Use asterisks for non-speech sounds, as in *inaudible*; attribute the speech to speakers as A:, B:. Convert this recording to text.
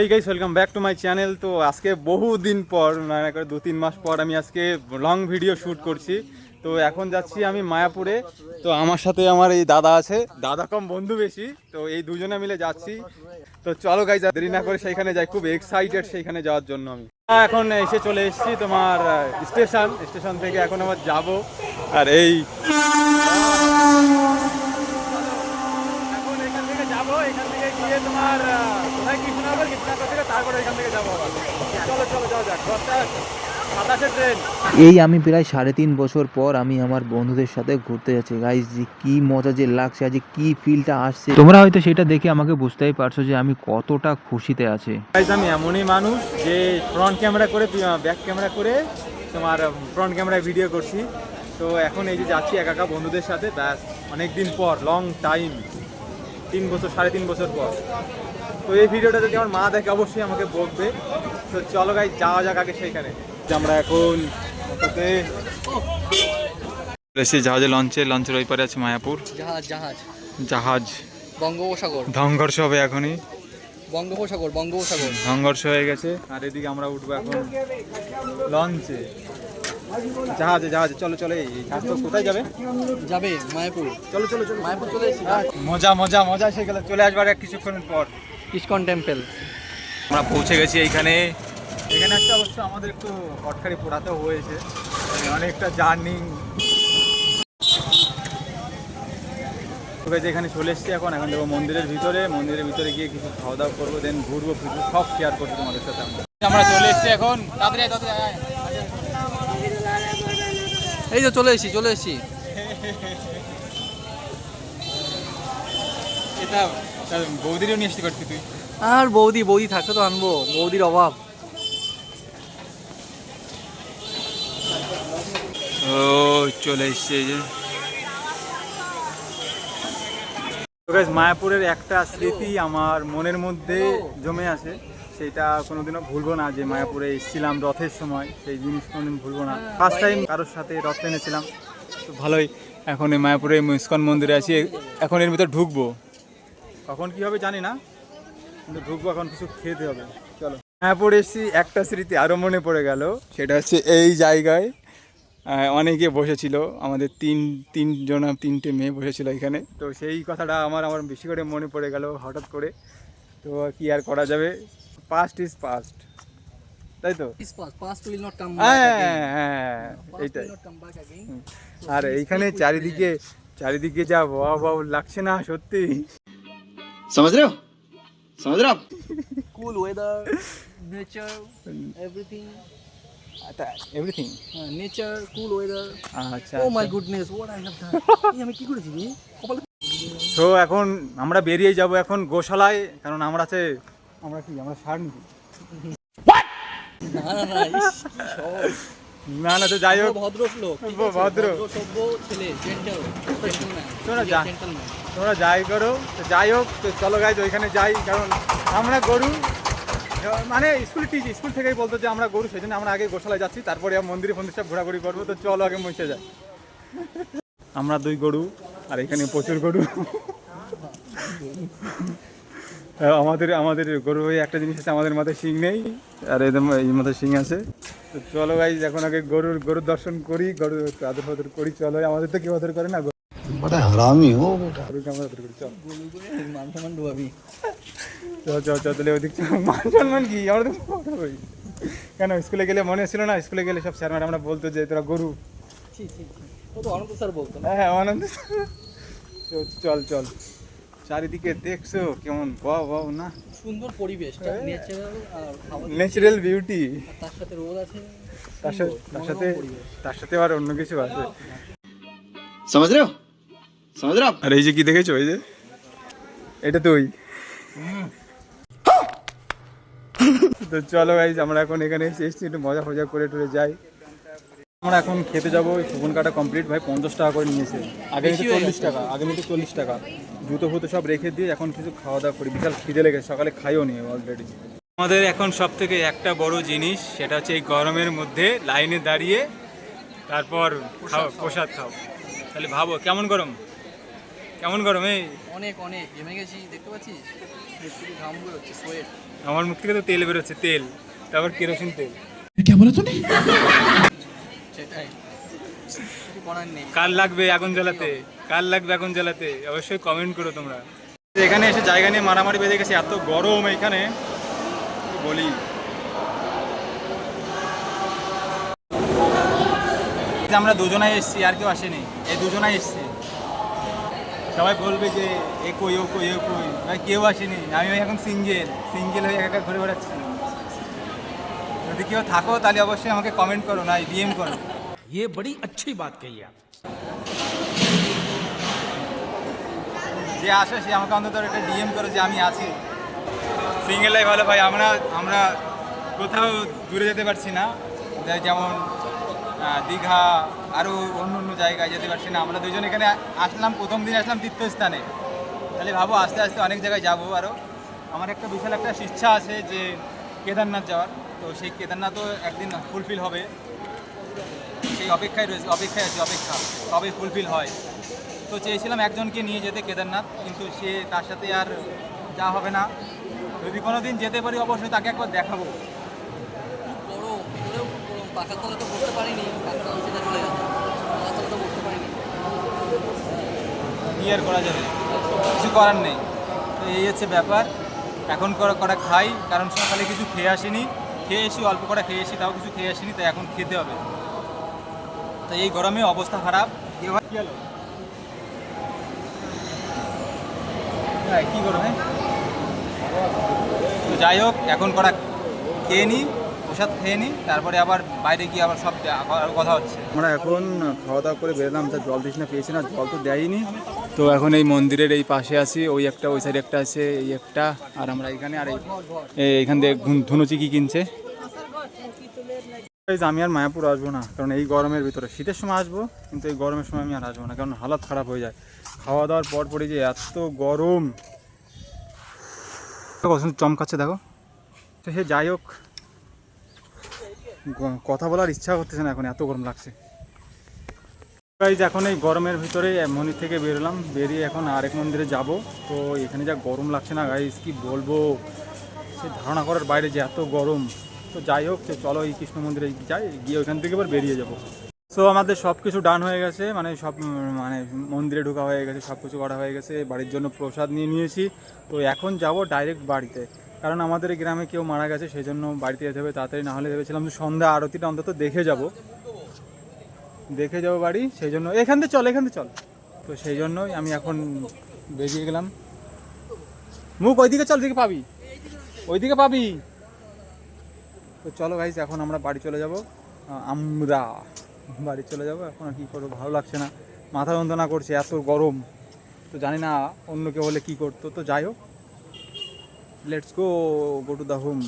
A: এই guys welcome back to my channel তো আজকে বহু দিন পর মানে করে দু তিন মাস পর আমি আজকে লং ভিডিও শ্যুট করছি। তো এখন যাচ্ছি আমি মায়াপুরে। তো আমার সাথে আমার এই দাদা আছে। দাদা কম বন্ধু বেশি। তো এই দুজনে মিলে যাচ্ছি। তো চলো গাইজ দেরি না করে সেইখানে যাই। খুব এক্সাইটেড সেইখানে যাওয়ার জন্য আমি। এখন এসে চলে এসেছি তোমার স্টেশন স্টেশন থেকে এখন আমার যাব। আর এই এখন এখান থেকে যাব। এখান থেকে গিয়ে তোমার কৃষ্ণনগর এখান থেকে যাব চলো চলো যাও যাক। দশটা সাতাশে ট্রেন
B: এই আমি প্রায় সাড়ে তিন বছর পর আমি আমার বন্ধুদের সাথে ঘুরতে যাচ্ছি। গাইজ যে কি মজা যে লাগছে আজ কি ফিলটা আসছে। তোমরা হয়তো সেটা দেখে আমাকে বুঝতেই পারছ যে আমি কতটা খুশিতে আছি।
A: গাইজ আমি এমনই মানুষ যে ফ্রন্ট ক্যামেরা করে ব্যাক ক্যামেরা করে তোমার ফ্রন্ট ক্যামেরায় ভিডিও করছি। তো এখন এই যে যাচ্ছি একা একা বন্ধুদের সাথে ব্যাস অনেক দিন পর লং টাইম তিন বছর সাড়ে তিন বছর পর। তো এই ভিডিওটা যদি আমার মা দেখে অবশ্যই আমাকে বকবে। তো চলো গাই যাওয়া যাক আগে সেইখানে। যে আমরা এখন এসে জাহাজে লঞ্চে লঞ্চের ওই পারে আছে মায়াপুর।
C: জাহাজ জাহাজ।
A: জাহাজ।
C: বঙ্গোপসাগর।
A: ধ্বংঘর্ষ হবে এখনই।
C: বঙ্গোপসাগর বঙ্গোপসাগর।
A: সংঘর্ষ হয়ে গেছে। আর এদিকে আমরা উঠবো এখন লঞ্চে। জাহাজে জাহাজে। চলো চলো এই জাহাজ তো কোথায় যাবে?
C: যাবে মায়াপুর।
A: চলো চলো চলো।
C: মায়াপুর চলে এসেছি।
A: মজা মজা মজা। এসে গেলে চলে আসবার এক কিছুক্ষণ পর।
C: ISKCON temple.
A: আমরা পৌঁছে গেছি এইখানে। এখানে একটা অবশ্য আমাদের একটু হটকারি পোড়াতেও হয়েছে। মানে অনেকটা জার্নি। এখানে চলে এসেছি এখন এখন দেখব মন্দিরের ভিতরে। মন্দিরের ভিতরে গিয়ে কিছু খাওয়া দাওয়া করব দেন ঘুরবো ফিরবো সব শেয়ার করব তোমাদের সাথে আমরা। আমরা চলে এসেছি এখন।
C: এই তো চলে এসেছি চলে এসেছি। *laughs*
A: এটা বৌদিরও নিয়ে পারছি তুই?
C: আর বৌদি বৌদি থাকলে তো আনব বৌদির অভাব।
A: ও চলে এসছে যে। মায়াপুরের একটা স্মৃতি আমার মনের মধ্যে জমে আছে। সেটা কোনোদিনও ভুলবো না যে মায়াপুরে এসেছিলাম রথের সময়। সেই জিনিস কোনোদিন ভুলবো না। ফার্স্ট টাইম কারোর সাথে রথ টেনেছিলাম। তো ভালোই এখন এই মায়াপুরে ইস্কন মন্দিরে আছি। এখন এর ভিতরে ঢুকবো। কখন কী হবে জানি না কিন্তু ঢুকবো এখন কিছু খেতে হবে। চলো। হ্যাঁ পড়ে এসেছি একটা স্মৃতি আরও মনে পড়ে গেল। সেটা হচ্ছে এই জায়গায় অনেকে বসেছিল আমাদের তিন তিনজন তিনটে মেয়ে বসেছিল এখানে। তো সেই কথাটা আমার আমার বেশি করে মনে পড়ে গেল হঠাৎ করে। তো কি আর করা যাবে? পাস্ট ইজ পাস্ট তাই তো? হ্যাঁ হ্যাঁ এইটাই. আর এইখানে চারিদিকে চারিদিকে যা বাহ বাহ লাগছে না সত্যি।
D: समझ रहे हो समझ रहे हो आप
C: cool weather nature everything everything nature cool weather
A: আচ্ছা
C: ও my goodness what I have done আমি কি করেছি কপালে
A: তো এখন আমরা বেরিয়ে যাব এখন গোশালায় কারণ আমরা আছে আমরা কি আমরা সার নিব। *laughs*
C: না না না
A: না না তো যাই হোক।
C: ভদ্র লোক
A: ভদ্র।
C: সভ্য ছেলে জেন্টেল
A: যা। তোমরা যাই। করো তো যাই হোক তো চলো গাইজ ওইখানে যাই কারণ আমরা গরু মানে স্কুল টিচ স্কুল থেকেই বলতো যে আমরা গরু সেই জন্য আমরা আগে গোশালায় যাচ্ছি তারপরে মন্দিরে ফন্দির সব ঘোরাঘুরি করব তো চলো আগে মুছে যাই। আমরা দুই গরু আর এখানে প্রচুর গরু। আমাদের আমাদের গরু ভাই একটা জিনিস আছে আমাদের মাথায় শিং নেই আর এদের এই মাথায় শিং আছে। তো চলো ভাই এখন আগে গরুর গরুর দর্শন করি গরু আদর ফাদর করি চলো আমাদের তো কেউ আদর করে না বড় হারামি হো করি চল।
C: মান সম্মান ডুবাবি
A: চল চল চল তাহলে ওদিক *laughs* মান সম্মান কি? আমরা তো কেন স্কুলে গেলে মনে ছিল না? স্কুলে গেলে সব স্যার আমরা বলতো যে তোরা গরু।
C: ও তো অনন্ত স্যার বলতো
A: হ্যাঁ অনন্ত চল চল। চারিদিকে দেখছ? কেমন? বাও বাও না?
C: সুন্দর পরিবেশ ন্যাচারাল
A: বিউটি
C: তার সাথে রোদ আছে।
A: তার সাথে তার সাথে আর অন্য কিছু আছে।
D: সমাজ রে সমাজ রে।
A: আর এই যে কি দেখেছ? এই যে? এটা তুই। তো চলো গাইজ আমরা এখন এখানে এসে এসেছি একটু মজা ফজা করে টুরে যাই। আমরা এখন খেতে যাব কাটা কমপ্লিট ভাই পঞ্চাশ টাকা করে নিয়েছে। আগে নিতে চল্লিশ টাকা আগে নিতে চল্লিশ টাকা। জুতো ফুতো সব রেখে দিয়ে এখন কিছু খাওয়া দাওয়া করি। বিশাল খিদে লেগেছে সকালে খাইও নি অলরেডি আমাদের এখন সব থেকে একটা বড় জিনিস সেটা হচ্ছে এই গরমের মধ্যে লাইনে দাঁড়িয়ে তারপর খাও প্রসাদ খাও। তাহলে ভাবো কেমন গরম? কেমন গরম এই?
C: অনেক অনেক। জমে গেছি দেখতে পাচ্ছিস? ঘাম
A: আমার মুখ থেকে তো তেল বেরোচ্ছে তেল। তারপর কেরোসিন তেল।
C: সেটাই।
A: কার লাগবে আগুন জ্বালাতে? কার লাগবে আগুন জ্বালাতে? অবশ্যই কমেন্ট করো তোমরা। এখানে এসে জায়গা নিয়ে মারামারি বেঁধে গেছে এত গরম এখানে। বলি। আমরা দুজনাই এসেছি আর কেউ আসেনি। এই দুজনাই এসেছি। সবাই বলবে যে এ কই ও কই ও কই? ভাই কেউ আসেনি। আমি এখন সিঙ্গেল সিঙ্গেল হয়ে একা একা ঘুরে বেড়াচ্ছি। যদি কেউ থাকো তাহলে অবশ্যই আমাকে কমেন্ট করো না ডিএম করো।
E: ये बड़ी अच्छी बात कही आप
A: যে আসে সে আমাকে অন্তত একটা ডিএম করে যে আমি আছি সিঙ্গেল লাইফ ভালো ভাই আমরা আমরা কোথাও দূরে যেতে পারছি না যে- যেমন আহ, দীঘা আরও অন্য অন্য জায়গায় যেতে পারছি না আমরা দুজন এখানে আসলাম প্রথম দিন আসলাম তীর্থস্থানে তাহলে ভাবো আস্তে আস্তে অনেক জায়গায় যাবো আরও আমার একটা বিশাল একটা ইচ্ছা আছে যে কেদারনাথ যাওয়ার তো সেই কেদারনাথও একদিন ফুলফিল হবে সেই অপেক্ষায় রয়েছে অপেক্ষায় আছে অপেক্ষা কবে ফুলফিল হয়। তো চেয়েছিলাম একজনকে নিয়ে যেতে কেদারনাথ কিন্তু সে তার সাথে আর যা হবে না। যদি কোনো দিন যেতে পারি অবশ্যই তাকে একবার দেখাবো।
C: খুব গরম ভিতরেও খুব গরম। পাখার তলা তো বসতে পারিনি। পাখার সেটা চলে গেছে পাখার তলা তো বসতে পারিনি।
A: কি আর করা যাবে? কিছু করার নেই। তো এই হচ্ছে ব্যাপার। এখন করা করা খাই কারণ সকালে কিছু খেয়ে আসিনি। খেয়ে এসি অল্প করা খেয়ে এসি তাও কিছু খেয়ে আসিনি তাই এখন খেতে হবে। তো এই গরমে অবস্থা খারাপ। কি হয় কি হ্যাঁ, গরমে তো যাই হোক এখন করা খেয়ে নিই প্রসাদ খেয়ে নিই তারপরে আবার বাইরে গিয়ে আবার সব কথা হচ্ছে। আমরা এখন খাওয়া দাওয়া করে বেরোলাম তা জল তৃষ্ণা পেয়েছি না জল তো দেয়নি। তো এখন এই মন্দিরের এই পাশে আছি ওই একটা ওই সাইডে একটা আছে এই একটা আর আমরা এখানে আর এই এই- এইখান দিয়ে ঘুন- ধুনুচি কি কিনছে? আমি আর মায়াপুর আসব না, কারণ এই গরমের ভিতরে। শীতের সময় আসব, কিন্তু এই গরমের সময় আমি আর আসব না, কারণ হালাত খারাপ হয়ে যায়। খাওয়া দাওয়ার পর পরে যে এত গরম। চমকাচ্ছে, দেখো। তো সে যাই হোক কথা বলার ইচ্ছা করতেছে না এখন, এত গরম লাগছে। গাইজ এখন এই গরমের ভিতরে মন্দির থেকে বেরোলাম, বেরিয়ে এখন আরেক মন্দিরে যাব। তো এখানে যা গরম লাগছে না গাইজ কি বলব? সে ধারণা করার বাইরে যে এত গরম। তো যাই হোক, তো চলো এই কৃষ্ণ মন্দিরে যাই, গিয়ে ওইখান থেকে এবার বেরিয়ে যাব। সো আমাদের সব কিছু ডান হয়ে গেছে মানে সব মানে মন্দিরে ঢোকা হয়ে গেছে সব কিছু করা হয়ে গেছে, বাড়ির জন্য প্রসাদ নিয়ে নিয়েছি। তো এখন যাব ডাইরেক্ট বাড়িতে, কারণ আমাদের গ্রামে কেউ মারা গেছে, সেই জন্য বাড়িতে যেতে হবে, তাড়াতাড়ি না হলে ভেবেছিলাম যে সন্ধ্যা, আরতিটা অন্তত দেখে যাব। দেখে যাব বাড়ি, সেই জন্য, এখান থেকে চল, এখান থেকে চল। তো সেই জন্যই আমি এখন বেরিয়ে গেলাম। মুখ ওইদিকে চল দিকে পাবি। ওইদিকে পাবি। তো চলো ভাইস এখন আমরা বাড়ি চলে যাব। আমরা বাড়ি চলে যাব। এখন আর কী করব, ভালো লাগছে না। মাথা যন্ত্রণা করছে, এত গরম। তো জানি না অন্য কেউ হলে কী করতো। তো যাই হোক let's go go to the home